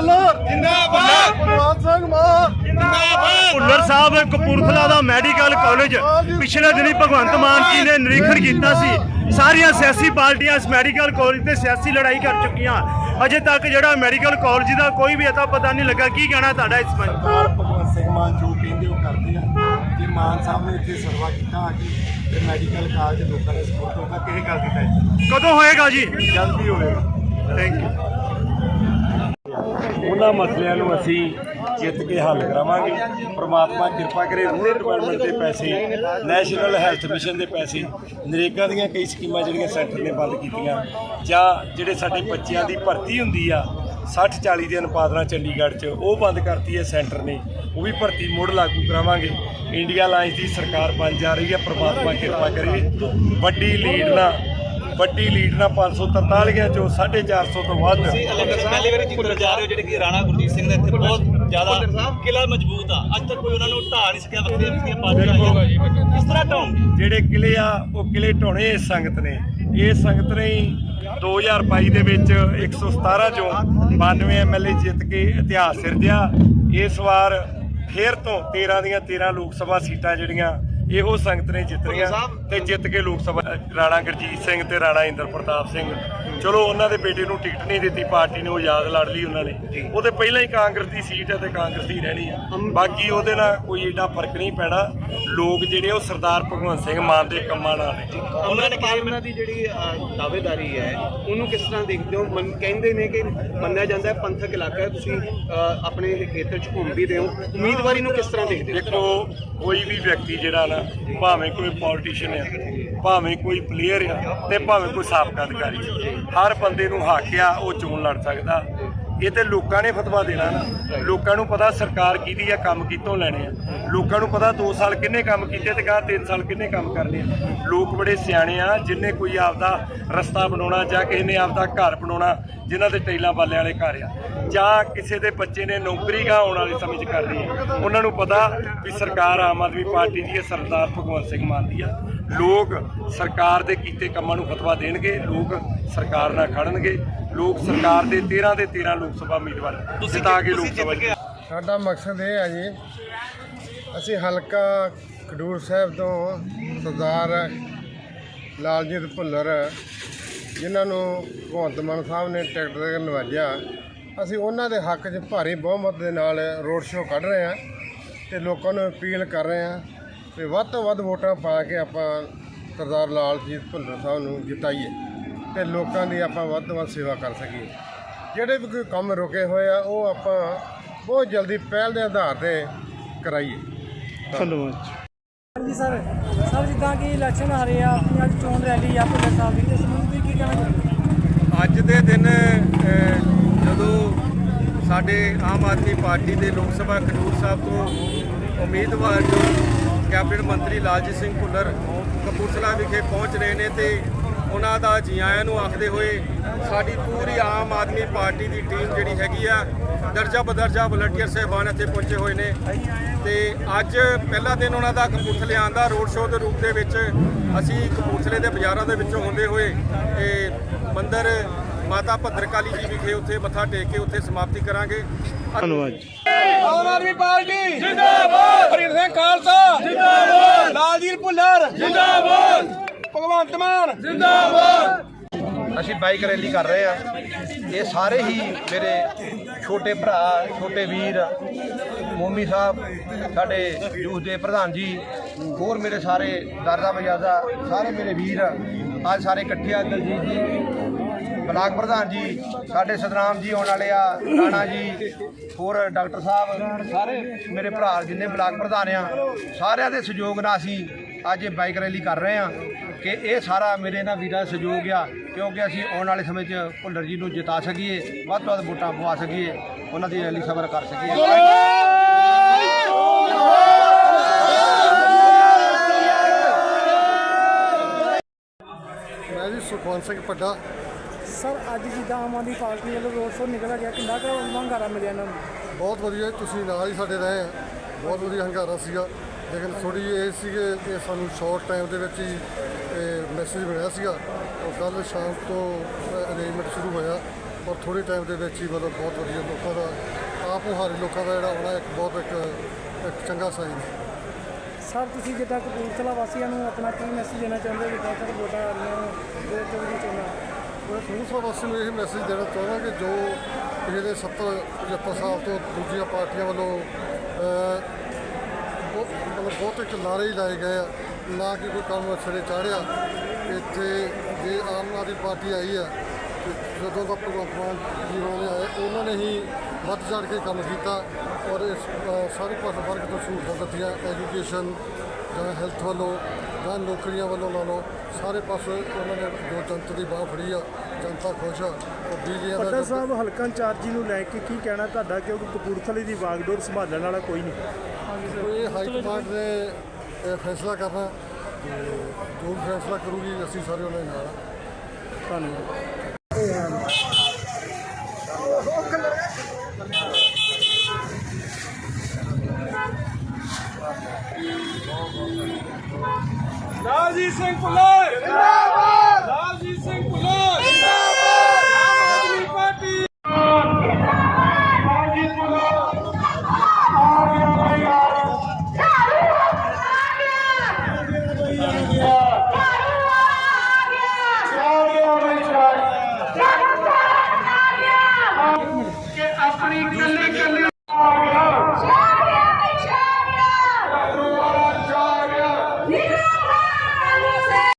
ਭੁੱਲਰ। ਜਿੰਦਾਬਾਦ। ਭਗਵੰਤ ਸਿੰਘ ਮਾਨ। ਭੁੱਲਰ ਸਾਹਿਬ ਕਪੂਰਥਲਾ ਦਾ medical college. ਪਿਛਲੇ ਦਿਨੀ ਭਗਵੰਤ ਮਾਨ ਜੀ ਨੇ ਨਿਰੀਖਣ ਕੀਤਾ ਸੀ। ਸਾਰੀਆਂ ਸਿਆਸੀ ਪਾਰਟੀਆਂ ਇਸ ਮੈਡੀਕਲ ਕਾਲਜ ਤੇ ਸਿਆਸੀ ਲੜਾਈ ਕਰ ਚੁੱਕੀਆਂ। ਅਜੇ ਤੱਕ ਜਿਹੜਾ ਮੈਡੀਕਲ ਕਾਲਜ ਦਾ ਕੋਈ ਵੀ ਅਤਾ ਪਤਾ ਨਹੀਂ ਲੱਗਾ। ਕੀ ਕਹਿਣਾ ਤੁਹਾਡਾ ਇਸ ਬਾਰੇ? ਸਰਦਾਰ ਭਗਵੰਤ ਸਿੰਘ ਮਾਨ ਜੋ ਕਹਿੰਦੇ ਉਹ ਕਰਦੇ ਆ। ਜੇ ਮਾਨ ਸਾਹਿਬ ਨੇ ਇੱਥੇ ਸਰਵਾ ਕੀਤਾ ਆ ਕੇ ਤੇ ਮੈਡੀਕਲ ਕਾਲਜ ਲੋਕਾਂ ਦੇ ਸਪੋਰਟ ਹੋਗਾ ਕਿਸੇ ਗੱਲ ਦੀ ਟੈਨਸ਼ਨ ਕਦੋਂ ਹੋਏਗਾ ਜੀ? ਜਲਦੀ ਹੋਵੇਗਾ ਥੈਂਕ ਯੂ ਉਹਨਾਂ ਮਸਲਿਆਂ ਨੂੰ ਅਸੀਂ ਜਿੱਤ ਕੇ ਹੱਲ ਕਰਾਵਾਂਗੇ। ਪ੍ਰਮਾਤਮਾ ਕਿਰਪਾ ਕਰੇ, ਰੂਰਲ ਡਿਵੈਲਪਮੈਂਟ ਦੇ ਪੈਸੇ, ਨੈਸ਼ਨਲ ਹੈਲਥ ਮਿਸ਼ਨ ਦੇ ਪੈਸੇ, ਨਰੇਗਾ ਦੀਆਂ ਕਈ ਸਕੀਮਾਂ ਜਿਹੜੀਆਂ ਸੈਂਟਰ ਨੇ ਬੰਦ ਕੀਤੀਆਂ, ਜਾਂ ਜਿਹੜੇ ਸਾਡੇ ਬੱਚਿਆਂ ਦੀ ਭਰਤੀ ਹੁੰਦੀ ਆ 60 40 ਦੇ ਅਨੁਪਾਤ ਨਾਲ ਚੰਡੀਗੜ੍ਹ 'ਚ, ਉਹ ਬੰਦ ਕਰਤੀ ਹੈ ਸੈਂਟਰ ਨੇ। ਉਹ ਵੀ ਭਰਤੀ ਮੁੜ ਲਾਗੂ ਕਰਾਵਾਂਗੇ। ਇੰਡੀਆ ਲਾਈਨਸ ਦੀ ਸਰਕਾਰ ਬਣ ਜਾ ਰਹੀ ਹੈ। ਪ੍ਰਮਾਤਮਾ ਕਿਰਪਾ ਕਰੇ। ਵੱਡੀ ਲੀਡ ਨਾਲ ਵੱਡੀ ਲੀਡ ਨਾਲ 543 ਚੋਂ 450 ਤੋਂ ਵੱਧ। ਪਹਿਲੀ ਵਾਰੀ ਜਿੱਤਣ ਜਾ ਰਹੇ ਹੋ ਜਿਹੜੇ ਕਿ ਰਾਣਾ ਗੁਰਜੀਤ ਸਿੰਘ ਦਾ ਇੱਥੇ ਬਹੁਤ ਜ਼ਿਆਦਾ ਕਿਲਾ ਮਜ਼ਬੂਤ ਆ। ਅੱਜ ਤੱਕ ਕੋਈ ਉਹਨਾਂ ਨੂੰ ਢਾਹ ਨਹੀਂ ਸਕਿਆ ਵੱਖਰੀਆਂ ਵੱਖਰੀਆਂ ਪਾਰਟੀਆਂ ਕਿਸ ਤਰ੍ਹਾਂ ਢਾਉਂਗੇ ਜਿਹੜੇ ਕਿਲੇ ਆ ਉਹ ਕਿਲੇ ਢਾਉਣੇ ਇਸ ਸੰਗਤ ਨੇ। ਇਹ ਸੰਗਤ ਨੇ ਹੀ 2022 ਦੇ ਵਿੱਚ 117 ਚੋਂ 92 ਐਮਐਲਏ ਜਿੱਤ ਕੇ ਇਤਿਹਾਸ ਸਿਰਜਿਆ। ਇਸ ਵਾਰ ਫੇਰ ਤੋਂ 13 ਦੀਆਂ 13 ਲੋਕ ਸਭਾ ਸੀਟਾਂ ਜਿਹੜੀਆਂ ਇਹੋ ਸੰਗਤ ਨੇ ਜਿੱਤ ਰਹੀਆਂ ਤੇ ਜਿੱਤ ਕੇ ਲੋਕ ਸਭਾ ਰਾਣਾ ਗੁਰਜੀਤ ਸਿੰਘ ਤੇ ਰਾਣਾ ਇੰਦਰ ਪ੍ਰਤਾਪ ਸਿੰਘ। ਚਲੋ ਉਹਨਾਂ ਦੇ ਬੇਟੇ ਨੂੰ ਟਿਕਟ ਨਹੀਂ ਦਿੱਤੀ ਪਾਰਟੀ ਨੇ ਉਹ ਯਾਦ ਲੜ ਲਈ ਉਹਨਾਂ ਨੇ। ਉਹ ਤੇ ਪਹਿਲਾਂ ਹੀ ਕਾਂਗਰਸ ਦੀ ਸੀਟ ਹੈ ਤੇ ਕਾਂਗਰਸ ਦੀ ਰਹਿਣੀ ਆ। ਬਾਕੀ ਉਹਦੇ ਨਾਲ ਕੋਈ ਏਡਾ ਫ਼ਰਕ ਨਹੀਂ ਪੈਣਾ। ਲੋਕ ਜਿਹੜੇ ਉਹ ਸਰਦਾਰ ਭਗਵੰਤ ਸਿੰਘ ਮਾਨ ਦੇ ਕੰਮਾਂ ਨਾਲ ਨੇ। ਉਹਨਾਂ ਨੇ ਉਹਨਾਂ ਦੀ ਜਿਹੜੀ ਦਾਅਵੇਦਾਰੀ ਹੈ ਉਹਨੂੰ ਕਿਸ ਤਰ੍ਹਾਂ ਦੇਖਦੇ ਹੋ? ਮਨ- ਕਹਿੰਦੇ ਨੇ ਕਿ ਮੰਨਿਆ ਜਾਂਦਾ ਹੈ ਪੰਥਕ ਇਲਾਕਾ ਹੈ ਤੁਸੀਂ ਆਪਣੇ ਖੇਤਰ 'ਚ ਘੁੰਮ ਵੀ ਰਹੇ ਹੋ। ਉਮੀਦਵਾਰੀ ਨੂੰ ਕਿਸ ਤਰ੍ਹਾਂ ਦੇਖਦੇ ਹੋ? ਦੇਖੋ ਕੋਈ ਵੀ ਵਿਅਕਤੀ ਜਿਹੜਾ ਨਾ ਭਾਵੇਂ ਕੋਈ ਪੋਲੀਟੀਸ਼ੀਅਨ ਆ, ਭਾਵੇਂ ਕੋਈ ਪਲੇਅਰ ਆ ਤੇ ਭਾਵੇਂ ਕੋਈ ਸਾਬਕਾ ਅਧਿਕਾਰੀ। ਹਰ ਬੰਦੇ ਨੂੰ ਹੱਕ ਆ ਉਹ ਚੋਣ ਲੜ ਸਕਦਾ। ਇਹ ਤੇ ਲੋਕਾਂ ਨੇ ਫਤਵਾ ਦੇਣਾ ਨਾ। ਲੋਕਾਂ ਨੂੰ ਪਤਾ ਸਰਕਾਰ ਕਿਹਦੀ ਆ, ਕੰਮ ਕਿਤੋਂ ਲੈਣੇ ਆ। ਲੋਕਾਂ ਨੂੰ ਪਤਾ 2 ਸਾਲ ਕਿੰਨੇ ਕੰਮ ਕੀਤੇ ਤੇ ਕਹਾ 3 ਸਾਲ ਕਿੰਨੇ ਕੰਮ ਕਰਨੇ ਆ। ਲੋਕ ਬੜੇ ਸਿਆਣੇ ਆ, ਜਿੰਨੇ ਕੋਈ ਆਪਦਾ ਰਸਤਾ ਬਣਾਉਣਾ ਜਾਂ ਕਿਸੇ ਨੇ ਆਪਦਾ ਘਰ ਬਣਾਉਣਾ, ਜਿਨ੍ਹਾਂ ਦੇ ਟੈਲਾਂ ਬਾਲੇ ਵਾਲੇ ਘਰ ਆ। ਜਾਂ ਕਿਸੇ ਦੇ ਬੱਚੇ ਨੇ ਨੌਕਰੀ ਗਾ ਆਉਣ ਵਾਲੇ ਸਮੇਂ 'ਚ ਕਰਨੀ ਹੈ ਉਹਨਾਂ ਨੂੰ ਪਤਾ ਵੀ ਸਰਕਾਰ ਆਮ ਆਦਮੀ ਪਾਰਟੀ ਦੀ ਹੈ ਸਰਦਾਰ ਭਗਵੰਤ ਸਿੰਘ ਮਾਨ ਦੀ ਆ। ਲੋਕ ਸਰਕਾਰ ਦੇ ਕੀਤੇ ਕੰਮਾਂ ਨੂੰ ਫਤਵਾ ਦੇਣਗੇ ਲੋਕ ਸਰਕਾਰ ਨਾਲ ਖੜਨਗੇ ਲੋਕ ਸਰਕਾਰ ਦੇ 13 ਦੇ 13 ਲੋਕ ਸਭਾ ਉਮੀਦਵਾਰ ਜਿਤਾ ਕੇ ਲੋਕ ਸਭਾ ਸਾਡਾ ਮਕਸਦ ਇਹ ਹੈ ਜੀ ਅਸੀਂ ਹਲਕਾ ਖਡੂਰ ਸਾਹਿਬ ਤੋਂ ਸਰਦਾਰ ਲਾਲਜੀਤ ਭੁੱਲਰ ਜਿਨ੍ਹਾਂ ਨੂੰ ਭਗਵੰਤ ਮਾਨ ਸਾਹਿਬ ਨੇ ਟਿਕਟ ਦੇ ਕੇ ਨਵਾਜਿਆ। ਅਸੀਂ ਉਹਨਾਂ ਦੇ ਹੱਕ 'ਚ ਭਾਰੀ ਬਹੁਮਤ ਦੇ ਨਾਲ ਰੋਡ ਸ਼ੋਅ ਕੱਢ ਰਹੇ ਹਾਂ ਤੇ ਲੋਕਾਂ ਨੂੰ ਅਪੀਲ ਕਰ ਰਹੇ ਹਾਂ ਕਿ ਵੱਧ ਤੋਂ ਵੱਧ ਵੋਟਾਂ ਪਾ ਕੇ ਆਪਾਂ ਸਰਦਾਰ ਲਾਲਜੀਤ ਭੁੱਲਰ ਸਾਹਿਬ ਨੂੰ ਜਿਤਾਈਏ ਤੇ ਲੋਕਾਂ ਦੀ ਆਪਾਂ ਵੱਧ ਤੋਂ ਵੱਧ ਸੇਵਾ ਕਰ ਸਕੀਏ। ਜਿਹੜੇ ਵੀ ਕੋਈ ਕੰਮ ਰੁਕੇ ਹੋਏ ਆ ਉਹ ਆਪਾਂ ਬਹੁਤ ਜਲਦੀ ਪਹਿਲ ਦੇ ਆਧਾਰ ਤੇ ਕਰਾਈਏ। ਹਾਂਜੀ ਸਰ ਸਰ ਜਿੱਦਾਂ ਕਿ ਇਲੈਕਸ਼ਨ ਆ ਰਹੇ ਆ ਆਪਣੀ ਅੱਜ ਚੋਣ ਰੈਲੀ ਆ ਭੁੱਲਰ ਸਾਹਿਬ ਦੀ ਇਸ ਨੂੰ ਤੁਸੀਂ ਕੀ ਕਹਿਣਾ ਚਾਹੁੰਦੇ ਅੱਜ ਦੇ ਦਿਨ ਅ, ਸਾਡੇ ਆਮ ਆਦਮੀ ਪਾਰਟੀ ਦੇ ਲੋਕ ਸਭਾ ਖਡੂਰ ਸਾਹਿਬ ਤੋਂ ਉਮੀਦਵਾਰ ਜੋ ਕੈਬਨਿਟ ਮੰਤਰੀ ਲਾਲਜੀਤ ਸਿੰਘ ਭੁੱਲਰ ਕਪੂਰਥਲਾ ਵਿਖੇ ਪਹੁੰਚ ਰਹੇ ਨੇ ਤੇ ਉਹਨਾਂ ਦਾ ਜੀ ਆਇਆਂ ਨੂੰ ਆਖਦੇ ਹੋਏ ਸਾਡੀ ਪੂਰੀ ਆਮ ਆਦਮੀ ਪਾਰਟੀ ਦੀ ਟੀਮ ਜਿਹੜੀ ਹੈਗੀ ਆ ਦਰਜਾ ਬਦਰਜਾ ਵਲੰਟੀਅਰ ਸਹਿਬਾਨ ਇੱਥੇ ਪਹੁੰਚੇ ਹੋਏ ਨੇ। ਤੇ ਅੱਜ ਪਹਿਲਾ ਦਿਨ ਉਹਨਾਂ ਦਾ ਕਪੂਰਥਲੇ ਆਉਣ ਰੋਡ ਸ਼ੋਅ ਦੇ ਰੂਪ ਦੇ ਵਿੱਚ ਅਸੀਂ ਕਪੂਰਥਲੇ ਦੇ ਬਾਜ਼ਾਰਾਂ ਦੇ ਵਿੱਚੋਂ ਹੁੰਦੇ ਹੋਏ ਇਹ ਮੰਦਰ ਮਾਤਾ ਭੱਦਰਕਾਲੀ ਜੀ ਵਿਖੇ ਉੱਥੇ ਮੱਥਾ ਟੇਕ ਕੇ ਉੱਥੇ ਸਮਾਪਤੀ ਕਰਾਂਗੇ। ਧੰਨਵਾਦ ਆਮ ਆਦਮੀ ਪਾਰਟੀ ਜਿੰਦਾਬਾਦ! ਹਰੀ ਸਿੰਘ ਖਾਲਸਾ। ਜਿੰਦਾਬਾਦ! ਲਾਲਜੀਤ ਭੁੱਲਰ। ਜਿੰਦਾਬਾਦ! ਭਗਵੰਤ ਮਾਨ। ਅਸੀਂ ਬਾਈਕ ਰੈਲੀ ਕਰ ਰਹੇ ਆ ਇਹ ਸਾਰੇ ਹੀ ਮੇਰੇ ਛੋਟੇ ਭਰਾ ਛੋਟੇ ਵੀਰ ਮੋਮੀ ਸਾਹਿਬ ਸਾਡੇ ਯੂਥ ਦੇ ਪ੍ਰਧਾਨ ਜੀ ਹੋਰ ਮੇਰੇ ਸਾਰੇ ਦਾਦਾ ਬਜਾਦਾ ਸਾਰੇ ਮੇਰੇ ਵੀਰ ਅੱਜ ਸਾਰੇ ਇਕੱਠੇ ਆ ਦਲਜੀਤ ਜੀ। ਬਲਾਕ ਪ੍ਰਧਾਨ ਜੀ, ਸਾਡੇ ਸਤਨਾਮ ਜੀ ਆਉਣ ਵਾਲੇ ਆ, ਰਾਣਾ ਜੀ, ਹੋਰ ਡਾਕਟਰ ਸਾਹਿਬ, ਸਾਰੇ ਮੇਰੇ ਭਰਾ ਜਿੰਨੇ ਬਲਾਕ ਪ੍ਰਧਾਨ ਆ, ਸਾਰਿਆਂ ਦੇ ਸਹਿਯੋਗ ਨਾਲ ਅਸੀਂ ਅੱਜ ਇਹ ਬਾਈਕ ਰੈਲੀ ਕਰ ਰਹੇ ਆ ਕਿ ਇਹ ਸਾਰਾ ਮੇਰੇ ਇਹਨਾਂ ਵੀਰਾਂ ਦਾ ਸਹਿਯੋਗ ਆ, ਕਿਉਂਕਿ ਅਸੀਂ ਆਉਣ ਵਾਲੇ ਸਮੇਂ 'ਚ ਭੁੱਲਰ ਜੀ ਨੂੰ ਜਿਤਾ ਸਕੀਏ, ਵੱਧ ਤੋਂ ਵੱਧ ਵੋਟਾਂ ਪਵਾ ਸਕੀਏ, ਉਹਨਾਂ ਦੀ ਰੈਲੀ ਸਬਰ ਕਰ ਸਕੀਏ। ਮੈਂ ਜੀ ਸੁਖਵੰਤ ਸਿੰਘ ਪੱਡਾ ਸਰ ਅੱਜ ਜਿੱਦਾਂ ਆਮ ਆਦਮੀ ਪਾਰਟੀ ਵੱਲੋਂ ਰੋਡ ਸ਼ੋਅ ਨਿਕਲਿਆ ਗਿਆ ਕਿੰਨਾ ਕੁ ਹੰਗਾਰਾ ਮਿਲਿਆ ਇਹਨਾਂ ਨੂੰ? ਬਹੁਤ ਵਧੀਆ ਤੁਸੀਂ ਨਾਲ ਹੀ ਸਾਡੇ ਰਹੇ ਆ। ਬਹੁਤ ਵਧੀਆ ਹੰਗਾਰਾ ਸੀਗਾ। ਲੇਕਿਨ ਥੋੜੀ ਇਹ ਸੀਗੇ ਕਿ ਸਾਨੂੰ ਸ਼ਾਰਟ ਟਾਈਮ ਦੇ ਵਿੱਚ ਹੀ ਮੈਸੇਜ ਮਿਲਿਆ ਸੀਗਾ। ਉਹ ਕੱਲ ਸ਼ਾਮ ਤੋਂ ਅਰੇਂਜਮੈਂਟ ਸ਼ੁਰੂ ਹੋਇਆ ਔਰ ਥੋੜੇ ਟਾਈਮ ਦੇ ਵਿੱਚ ਹੀ ਮਤਲਬ ਬਹੁਤ ਵਧੀਆ ਲੋਕਾਂ ਦਾ ਆਪ ਮੁਹਾਰੇ ਲੋਕਾਂ ਦਾ ਜਿਹੜਾ ਆਉਣਾ ਇੱਕ ਬਹੁਤ ਇੱਕ ਇੱਕ ਚੰਗਾ ਸਾਈਨ ਹੈ। ਸਰ ਤੁਸੀਂ ਜਿੱਦਾਂ ਕਪੂਰਥਲਾ ਵਾਸੀਆਂ ਨੂੰ ਆਪਣਾ ਕੀ ਮੈਸੇਜ ਦੇਣਾ ਚਾਹੁੰਦੇ ਹੋ? ਜਿੱਦਾਂ ਸਰ ਵੋਟਾਂ ਆ ਰਹੀਆਂ ਨੇ ਦੋ ਚੌਵੀ ਚੋਣਾਂ ਮੈਂ ਖੂਸਾ ਵਾਸੀ ਨੂੰ ਇਹ ਮੈਸੇਜ ਦੇਣਾ ਚਾਹੁੰਦਾ ਕਿ ਜੋ ਪਿਛਲੇ 70 75 ਸਾਲ ਤੋਂ ਦੂਜੀਆਂ ਪਾਰਟੀਆਂ ਵੱਲੋਂ ਬਹੁਤ, ਮਤਲਬ ਬਹੁਤ ਇੱਕ ਨਾਰੇ ਹੀ ਲਾਏ ਗਏ ਆ, ਨਾ ਕਿ ਕੋਈ ਕੰਮ ਸਿਰੇ ਚਾੜਿਆ। ਇੱਥੇ ਜੇ ਆਮ ਆਦਮੀ ਪਾਰਟੀ ਆਈ ਆ ਜਦੋਂ ਦਾ ਭਗਵੰਤ ਮਾਨ ਜੀ ਹੋਣੇ ਆਏ, ਉਹਨਾਂ ਨੇ ਹੀ ਵੱਧ ਚੜ ਕੇ ਕੰਮ ਕੀਤਾ ਔਰ ਇਸ ਸਾਰੇ ਪਾਸੇ ਵਰਗ ਤੋਂ ਸਹੂਲਤਾਂ ਦਿੱਤੀਆਂ ਐਜੂਕੇਸ਼ਨ ਜਾਂ ਹੈਲਥ ਵੱਲੋਂ। ਜਾਂ ਨੌਕਰੀਆਂ ਵੱਲੋਂ ਲਾ ਲਓ ਸਾਰੇ ਪਾਸੇ ਉਹਨਾਂ ਨੇ ਜੋ ਜਨਤਾ ਦੀ ਬਾਹ ਫੜੀ ਆ ਜਨਤਾ ਖੁਸ਼ ਆ ਔਰ ਬਿਜਲੀਆਂ ਦਾ ਪੱਟਾ ਜੋ- ਸਾਹਿਬ ਹਲਕਾ ਇੰਚਾਰਜੀ ਨੂੰ ਲੈ ਕੇ ਕੀ ਕਹਿਣਾ ਤੁਹਾਡਾ ਕਿਉਂਕਿ ਕਪੂਰਥਲੇ ਦੀ ਵਾਗਡੋਰ ਸੰਭਾਲਣ ਵਾਲਾ ਕੋਈ ਨਹੀਂ ਇਹ ਹਾਈ ਕਮਾਂਡ ਨੇ ਇਹ ਫੈਸਲਾ ਕਰਨਾ ਜੋ ਫੈਸਲਾ ਕਰੂਗੀ ਅਸੀਂ ਸਾਰੇ ਉਹਨਾਂ ਨਾਲ। ਧੰਨਵਾਦ ਲਾਲਜੀਤ ਸਿੰਘ ਭੁੱਲਰ